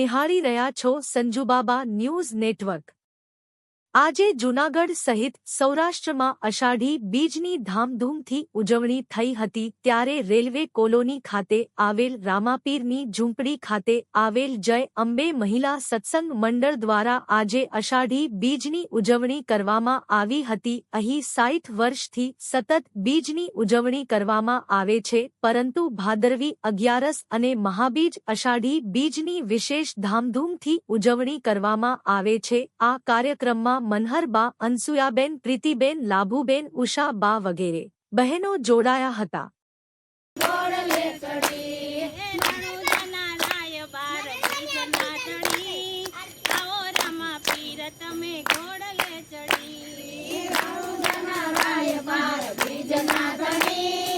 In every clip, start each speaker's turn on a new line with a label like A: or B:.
A: નિહાળી રહ્યા છો સંજુબાબા ન્યૂઝ નેટવર્ક. આજે જૂનાગઢ સહિત સૌરાષ્ટ્રમાં અષાઢી બીજની ધામધૂમથી ઉજવણી થઈ હતી ત્યારે રેલવે કોલોની ખાતે આવેલ રામાપીરની ઝૂંપડી ખાતે આવેલ જય અંબે મહિલા સત્સંગ મંડળ દ્વારા આજે અષાઢી બીજની ઉજવણી કરવામાં આવી હતી. અહીં સાઠ વર્ષથી સતત બીજની ઉજવણી કરવામાં આવે છે, પરંતુ ભાદરવી અગિયારસ અને મહાબીજ અષાઢી બીજની વિશેષ ધામધૂમથી ઉજવણી કરવામાં આવે છે. આ કાર્યક્રમમાં મનહરબા અનસુયાબેન પ્રીતિબેન લાભુબેન ઉષાબા વગેરે બહેનો જોડાયા હતા.
B: તમે ઘોડલે ચડી. એ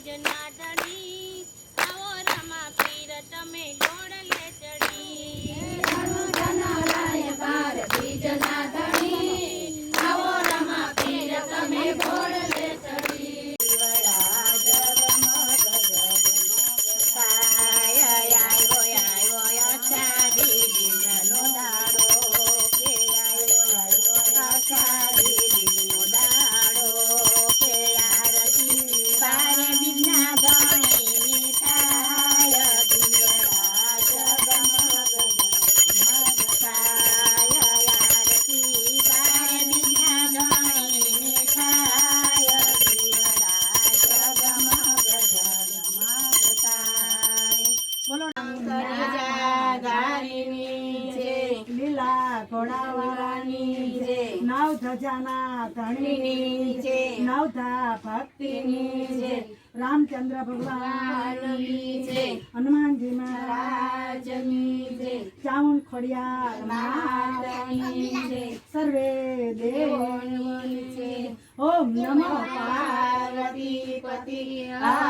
B: બીજના ધણી. આવો રામા પીર તમે ઘોડલે ચડી
C: લીલા ધજાના ધણીની નવધા ભક્તિની રામચંદ્ર ભગવાનની હનુમાનજી મહારાજની ચામુંડ ખોડિયાર માતાની સર્વે દેવોની ઓમ નમો પાર્વતી પતિ હર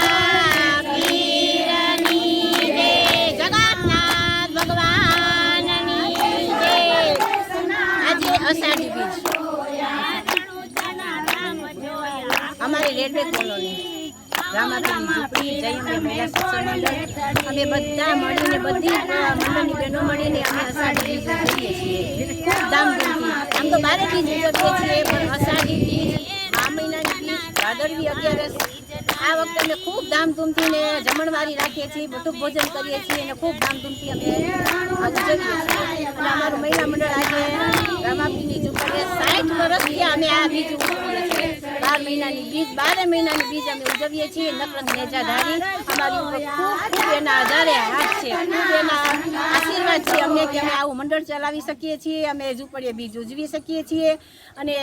D: રેલવે કોલોની અમે બધા મળીને બધી મંડળની બહેનો મળીને અમે અષાઢી ઉજવીએ છીએ. ખૂબ ધામધૂમથી. આમ તો બારે બીજ ઉજવીએ છીએ, પણ અષાઢી બીજ, આ મહિનાની બીજ, ભાદરવી અગિયારસ, આ વખતે અમે ખૂબ ધામધૂમથી ને જમણવારી રાખીએ છીએ, બધું ભોજન કરીએ છીએ અને ખૂબ ધામધૂમથી અમે અમારું મહિલા મંડળ આજે રમાપીની ઝૂંપડીએ સાઠ વર્ષથી અમે આ બીજ ઉજવીએ બાર મહિનાની બીજ, બારે મહિનાની બીજ અમે ઉજવીએ છીએ નકરત નેજાધારી અમારી ખૂબ એના આધારે હાથ છે. ખૂબ એના આશીર્વાદ છે અમને કે અમે આવું મંડળ ચલાવી શકીએ છીએ, અમે ઝૂંપડીએ બીજ ઉજવી શકીએ છીએ. અને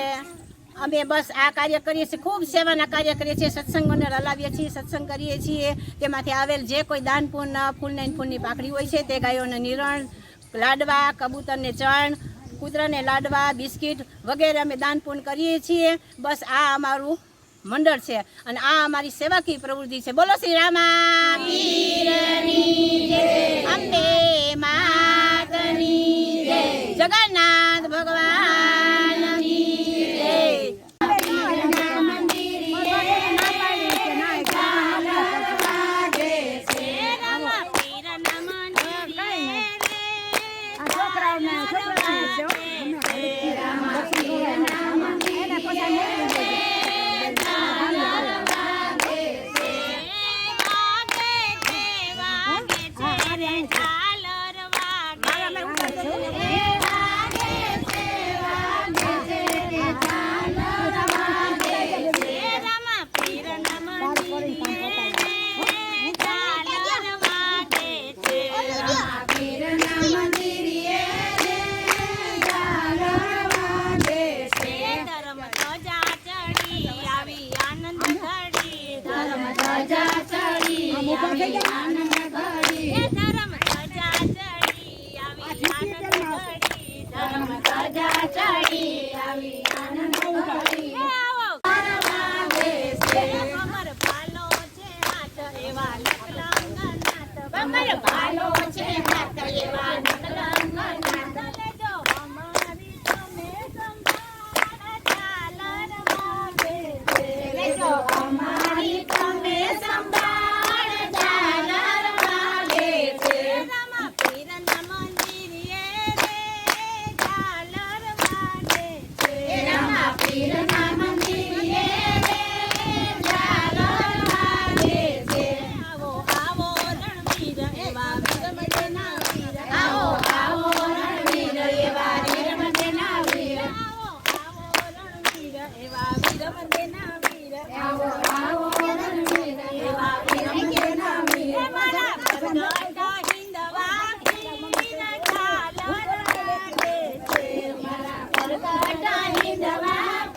D: અમે બસ આ કાર્ય કરીએ છીએ, ખૂબ સેવાના કાર્ય કરીએ છીએ, સત્સંગ મંડળ હલાવીએ છીએ, સત્સંગ કરીએ છીએ. તેમાંથી આવેલ જે કોઈ દાન ફૂલ ફૂલને ફૂલની પાકડી હોય છે, તે ગાયોને નિરણ, લાડવા, કબૂતરને ચણ કૂતરાને લાડવા બિસ્કિટ વગેરે અમે દાન કરીએ છીએ. બસ આ અમારું મંડળ છે અને આ અમારી સેવાકીય પ્રવૃત્તિ છે. બોલો શ્રી રામા. અંબે માતની જગન્નાથ
B: ધજા ચડી આવી આનંદ கட்டாயிந்தவன்